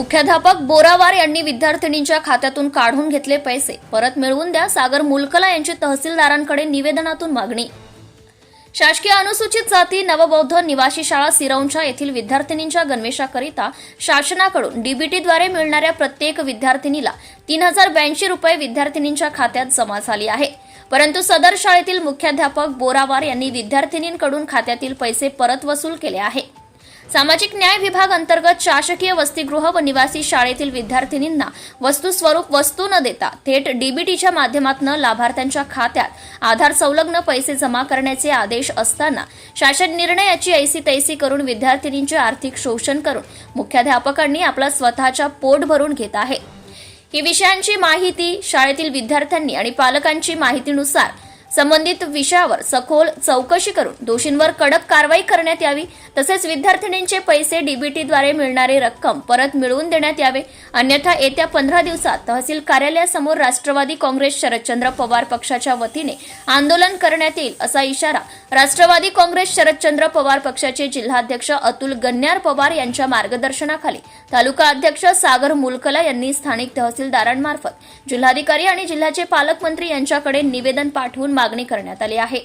मुख्याध्यापक बोरावार यांनी विद्यार्थिनींच्या खात्यातून काढून घेतले पैसे. परत मिळवून द्या सागर मुलकला यांची तहसीलदारांकडे निवेदनातून मागणी. शासकीय अनुसूचित जाती नवबौद्ध निवासी शाळा सिरौंचा येथील विद्यार्थिनींच्या गणवेशाकरिता शासनाकडून डीबीटीद्वारे मिळणाऱ्या प्रत्येक विद्यार्थिनीला तीन हजार ब्याऐंशी रुपये विद्यार्थिनींच्या खात्यात जमा झाली आहे. परंतु सदर शाळेतील मुख्याध्यापक बोरावार यांनी विद्यार्थिनींकडून खात्यातील पैसे परत वसूल केले आहे. सामाजिक न्याय विभाग अंतर्गत शासकीय वसतिगृह व निवासी शाळेतील विद्यार्थिनींना वस्तू स्वरूप वस्तू न देता थेट डीबीटीच्या माध्यमातून लाभार्थ्यांच्या खात्यात आधार संलग्न पैसे जमा करण्याचे आदेश असताना शासन निर्णयाची ऐसी तैसी करून विद्यार्थिनींचे आर्थिक शोषण करून मुख्याध्यापकांनी आपला स्वतःच्या पोट भरून घेत आहे. ही विषयांची माहिती शाळेतील विद्यार्थ्यांनी आणि पालकांची माहितीनुसार संबंधित विषयावर सखोल चौकशी करून दोषींवर कडक कारवाई करण्यात यावी तसेच विद्यार्थिनींचे पैसे डीबीटीद्वारे मिळणारी रक्कम परत मिळवून देण्यात यावे. अन्यथा येत्या पंधरा दिवसात तहसील कार्यालयासमोर राष्ट्रवादी काँग्रेस शरदचंद्र पवार पक्षाच्या वतीने आंदोलन करण्यात येईल असा इशारा राष्ट्रवादी काँग्रेस शरदचंद्र पवार पक्षाचे जिल्हाध्यक्ष अतुल गन्यार पवार यांच्या मार्गदर्शनाखाली तालुका अध्यक्ष सागर मुलकला यांनी स्थानिक तहसीलदारांमार्फत जिल्हाधिकारी आणि जिल्ह्याचे पालकमंत्री यांच्याकडे निवेदन पाठवून मागणी करण्यात आली आहे.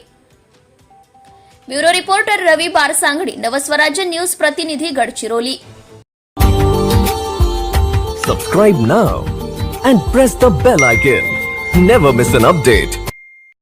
Bureau reporter Ravi Barsagadi Navswarajya news प्रतिनिधी Gadchiroli. Subscribe now and press the bell icon never miss an update